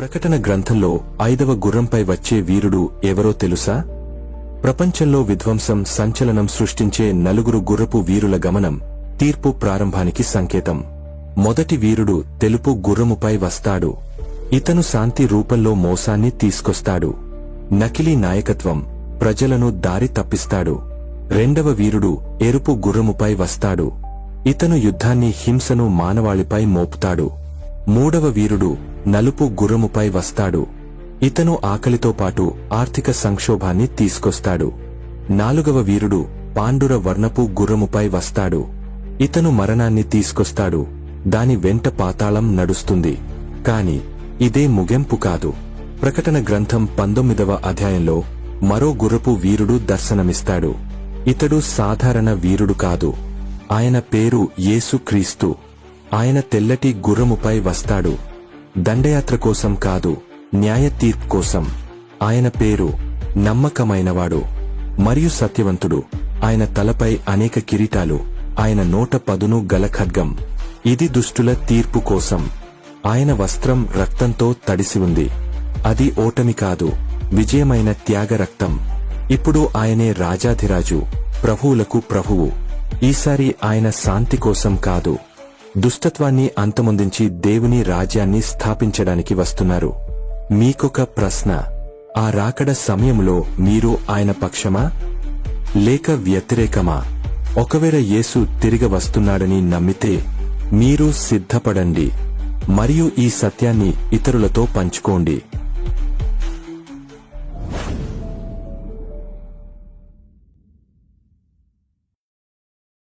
ప్రకటన గ్రంథంలో ఐదవ గుర్రంపై వచ్చే వీరుడు ఎవరో తెలుసా? ప్రపంచంలో విధ్వంసం సంచలనం సృష్టించే నలుగురు గుర్రపు వీరుల గమనం తీర్పు ప్రారంభానికి సంకేతం. మొదటి వీరుడు తెలుపు గుర్రముపై వస్తాడు. ఇతను శాంతి రూపంలో మోసాన్ని తీసుకొస్తాడు. నకిలీ నాయకత్వం ప్రజలను దారి తప్పిస్తాడు. రెండవ వీరుడు ఎరుపు గుర్రముపై వస్తాడు. ఇతను యుద్ధాన్ని హింసను మానవాళిపై మోపుతాడు. మూడవ వీరుడు నలుపు గుర్రముపై వస్తాడు. ఇతను ఆకలితో పాటు ఆర్థిక సంక్షోభాన్ని తీసుకొస్తాడు. నాలుగవ వీరుడు పాండుర వర్ణపు గుర్రముపై వస్తాడు. ఇతను మరణాన్ని తీసుకొస్తాడు. దాని వెంట పాతాళం నడుస్తుంది. కాని ఇదే ముగింపు కాదు. ప్రకటన గ్రంథం పంతొమ్మిదవ అధ్యాయంలో మరో గుర్రపు వీరుడు దర్శనమిస్తాడు. ఇతడు సాధారణ వీరుడు కాదు. ఆయన పేరు యేసుక్రీస్తు. ఆయన తెల్లటి గుర్రముపై వస్తాడు. దండయాత్ర కోసం కాదు న్యాయ తీర్పు కోసం. ఆయన పేరు నమ్మకమైనవాడు మరియు సత్యవంతుడు. ఆయన తలపై అనేక కిరీటాలు ఆయన నోట పదును గల ఖడ్గం. ఇది దుష్టుల తీర్పు కోసం. ఆయన వస్త్రం రక్తంతో తడిసి ఉంది. అది ఓటమి కాదు విజయమైన త్యాగ రక్తం. ఇప్పుడు ఆయనే రాజాధిరాజు ప్రభువులకు ప్రభువు. ఈసారి ఆయన శాంతి కోసం కాదు దుష్టత్వాన్ని అంతమొందించి దేవుని రాజ్యాన్ని స్థాపించడానికి వస్తున్నారు. మీకొక ప్రశ్న. ఆ రాకడ సమయంలో మీరు ఆయన పక్షమా? లేక వ్యతిరేకమా? ఒకవేళ యేసు తిరిగి వస్తున్నాడని నమ్మితే మీరు సిద్ధపడండి. మరియు ఈ సత్యాన్ని ఇతరులతో పంచుకోండి.